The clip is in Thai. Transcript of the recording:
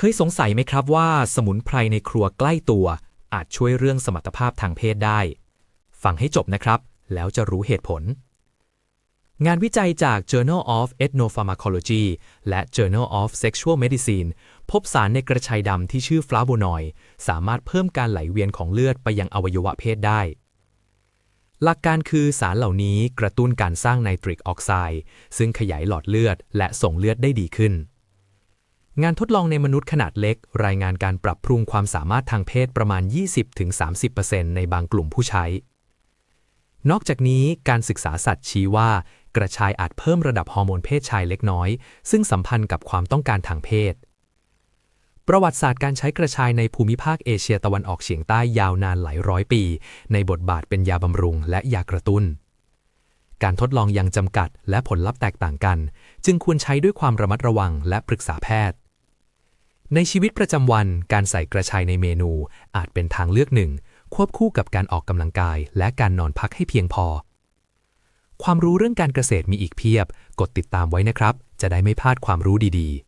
เคยสงสัยไหมครับว่าสมุนไพรในครัวใกล้ตัว อาจช่วยเรื่องสมรรถภาพทางเพศได้ ฟังให้จบนะครับ แล้วจะรู้เหตุผล งานวิจัยจาก Journal of Ethnopharmacology และ Journal of Sexual Medicine พบสารในกระชายดำที่ชื่อฟลาโวนอยด์สามารถเพิ่มการไหลเวียนของเลือดไปยังอวัยวะเพศได้ หลักการคือสารเหล่านี้กระตุ้นการสร้างไนตริกออกไซด์ซึ่งขยายหลอดเลือดและส่งเลือดได้ดีขึ้น งานทดลองในมนุษย์ขนาดเล็ก รายงานการปรับปรุงความสามารถทางเพศประมาณ 20-30%ในบางกลุ่มผู้ใช้ นอกจากนี้การศึกษาสัตว์ชี้ว่า กระชายอาจเพิ่มระดับฮอร์โมนเพศชายเล็กน้อย ซึ่งสัมพันธ์กับความต้องการทางเพศ ประวัติศาสตร์การใช้กระชายในภูมิภาคเอเชียตะวันออกเฉียงใต้ยาวนานหลายร้อยปี ในบทบาทเป็นยาบำรุงและยากระตุ้นการทดลองยังจำกัดและผลลัพธ์แตกต่างกัน จึงควรใช้ด้วยความระมัดระวังและปรึกษาแพทย์ ในชีวิตประจำวันการใส่กระชายในเมนูอาจเป็นทางเลือกหนึ่ง ควบคู่กับการออกกำลังกาย และการนอนพักให้เพียงพอ ความรู้เรื่องการเกษตรมีอีกเพียบ กดติดตามไว้นะครับ จะได้ไม่พลาดความรู้ดีๆ